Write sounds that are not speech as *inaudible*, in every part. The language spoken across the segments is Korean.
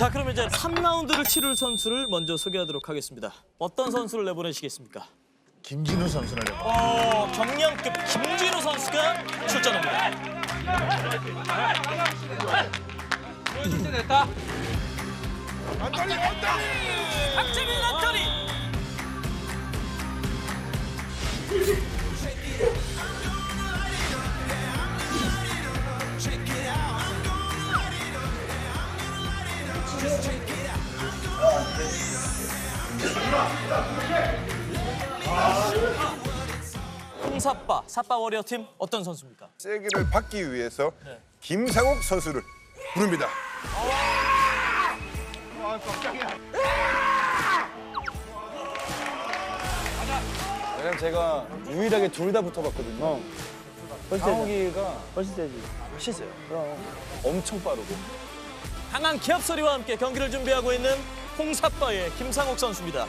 자, 그럼 이제 3라운드를 치를 선수를 먼저 소개하도록 하겠습니다. 어떤 선수를 내보내시겠습니까? 김진우 선수를 해봐. 어, 경량급 김진우 선수가 출전합니다. 됐다. 박재민 안토니. 홍사빠, 사빠 워리어 팀 어떤 선수입니까? 세기를 받기 위해서 김상욱 선수를 부릅니다. 왜냐면 제가 유일하게 둘 다 붙어봤거든요. 상욱이가 훨씬 세지. 훨씬 세요. 그럼 엄청 빠르고. 강한 기합 소리와 함께 경기를 준비하고 있는 홍사빠의 김상욱 선수입니다.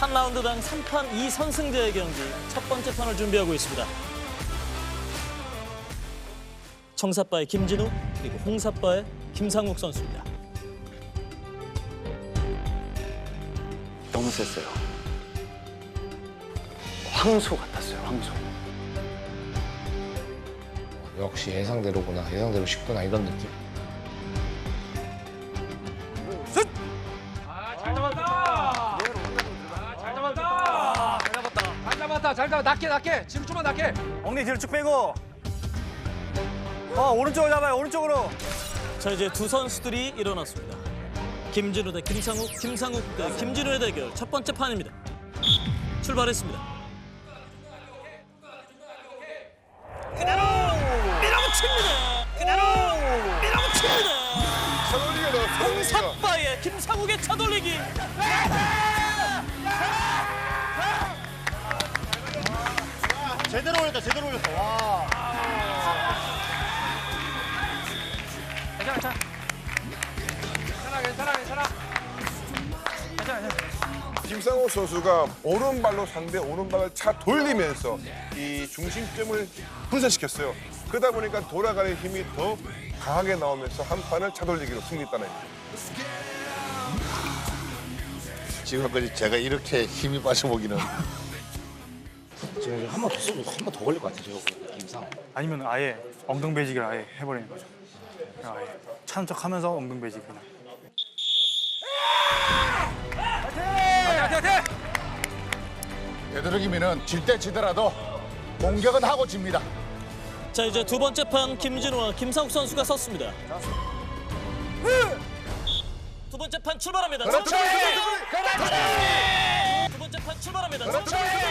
한 라운드당 3판 2선승제의 경기 첫 번째 판을 준비하고 있습니다. 청사빠의 김진우 그리고 홍사빠의 김상욱 선수입니다. 너무 셌어요. 황소 같았어요, 황소. 역시 예상대로구나 예상대로 쉽구나 이런 느낌 잘 잡았다. 아, 잘 잡았다. 잘 잡았다. 잘 잡았다. 잘 잡았다. 낮게 낮게. 지금 좀만 낮게. 엉덩이 뒤로 쭉 빼고. 어, 오른쪽으로 잡아요, 오른쪽으로. 자 이제 두 선수들이 일어났습니다. 김진우 대 김상욱, 김상욱 대 김진우의 대결 첫 번째 판입니다. 출발했습니다. 밀어붙입니다. 그대로 밀어붙입니다. 홍사빠의 김상욱의 차돌리기. 제대로 올렸다, 제대로 올렸어. 와. 괜찮아 괜찮아. 괜찮아 괜찮아 괜찮아. 괜찮아 괜찮아. 김상욱 선수가 오른발로 상대 오른발을 차 돌리면서 이 중심점을 분산시켰어요. 그러다 보니까 돌아가는 힘이 더 강하게 나오면서 한 판을 차돌리기로 승리했다는 지금까지 제가 이렇게 힘이 빠져보기는. 지금 한번 더 쓰고 한 번 더 걸릴 것 같아요 임상 아니면 아예 엉덩배지기를 아예 해버리는 거죠. 그냥 아예 차는 척 하면서 엉덩배지기 그냥. 되도록이면은 질 때 지더라도 공격은 하고 집니다. 자 이제 두 번째 판 김진우와 김상욱 선수가 섰습니다. 두 번째 판 출발합니다. 그렇죠. 천천히! 두 번째 판 출발합니다. 천천히!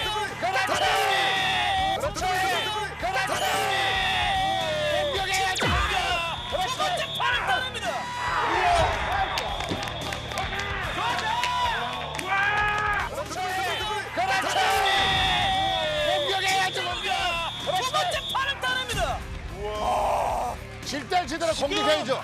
질때 지더라도 공격해야죠.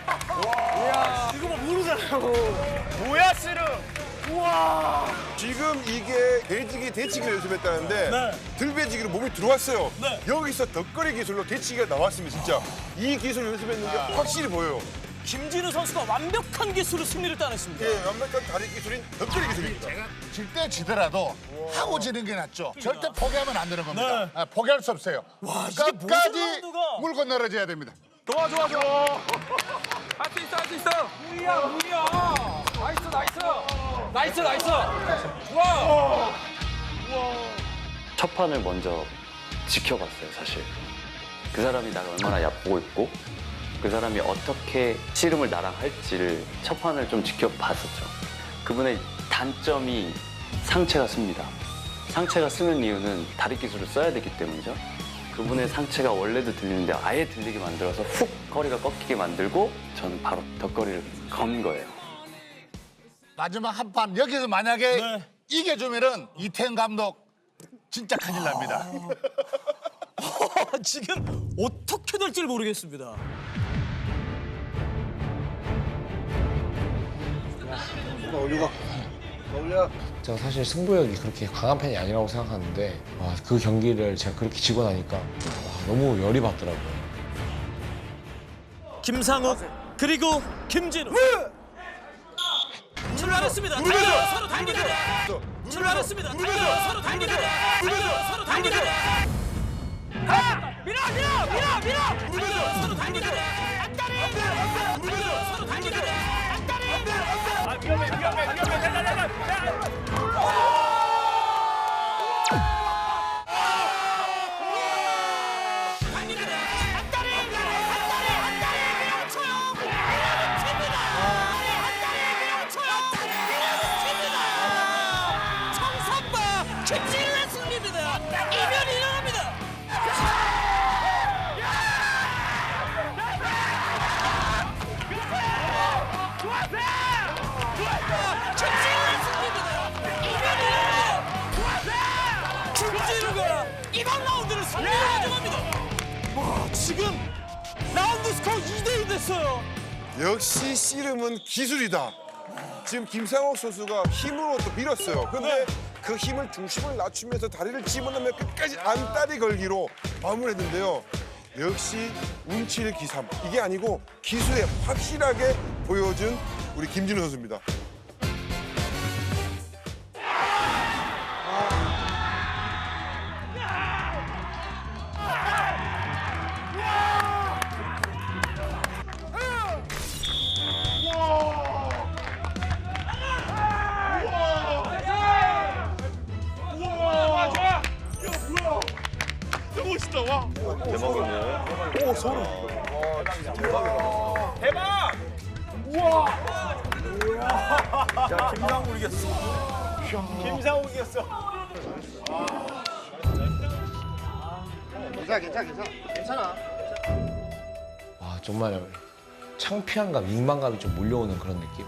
지금 이게 배지기 대치기를 연습했다는데 들배지기로 몸이 들어왔어요. 여기서 덧거리 기술로 대치기가 나왔습니다. 진짜 이 기술 연습했는 게 확실히 보여요. 김진우 선수가 완벽한 기술로 승리를 따냈습니다. 예, 완벽한 다리 기술인 덧거리 기술입니다. 질때 지더라도 하고 지는 게 낫죠. 절대 포기하면 안 되는 겁니다. 아, 포기할 수 없어요. 무슨 끝까지? 물 건너려줘야 됩니다. 좋아 좋아 좋아. 할수 있어 할 수 있어. 우리야 우리야. 나이스 나이스. 나이스 나이스. 좋아. 첫 판을 먼저 지켜봤어요, 사실. 그 사람이 나를 얼마나 얕보고 있고, 그 사람이 어떻게 씨름을 나랑 할지를 첫 판을 좀 지켜봤었죠. 그분의 단점이 상체가 씁니다. 상체가 쓰는 이유는 다리 기술을 써야 되기 때문이죠. 그분의 상체가 원래도 들리는데 아예 들리게 만들어서 훅 거리가 꺾이게 만들고 저는 바로 덧거리를 건 거예요. 마지막 한 판 여기서 만약에 네. 이겨주면은 이태현 감독 진짜 큰일 납니다. 지금 어떻게 될지 모르겠습니다. 제가 사실 승부욕이 그렇게 강한 편이 아니라고 생각하는데 와, 그 경기를 제가 그렇게 지고 나니까 와, 너무 열이 받더라고요. 김상욱 그리고 김진우. 출발했습니다. 달려 서로 당기는 출발했습니다. 달려 서로 당기는 달려 서로 당기는 밀어 밀어 밀어 밀어! 달려 서로 당기는 안다리! 달려 서로 당기는 안다리 당기는 지금 라운드 스코어 2대1 됐어요 역시 씨름은 기술이다. 지금 김상욱 선수가 힘으로 또 밀었어요. 근데 그 힘을 중심을 낮추면서 다리를 집어넣으면 끝까지 안다리 걸기로 마무리했는데요. 역시 운치를 기삼. 이게 아니고 기술에 확실하게 보여준 우리 김진우 선수입니다. 와 정말 창피함과 민망감이 좀 몰려오는 그런 느낌?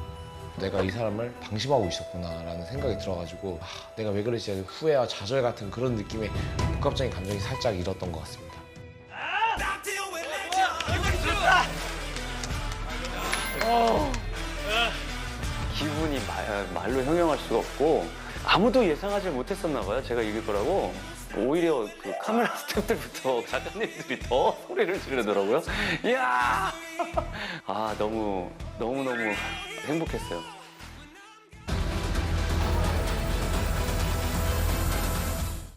내가 이 사람을 방심하고 있었구나라는 생각이 들어가지고 아, 내가 왜 그랬지 후회와 좌절 같은 그런 느낌의 복합적인 감정이 살짝 일었던 것 같습니다. 기분이 말, 말로 형용할 수가 없고 아무도 예상하지 못했었나 봐요. 제가 이길 거라고. 오히려 그 카메라 *laughs* 스태프들부터 작가님들이 더 소리를 지르더라고요. 이야! *laughs* 아, 너무, 너무너무 행복했어요.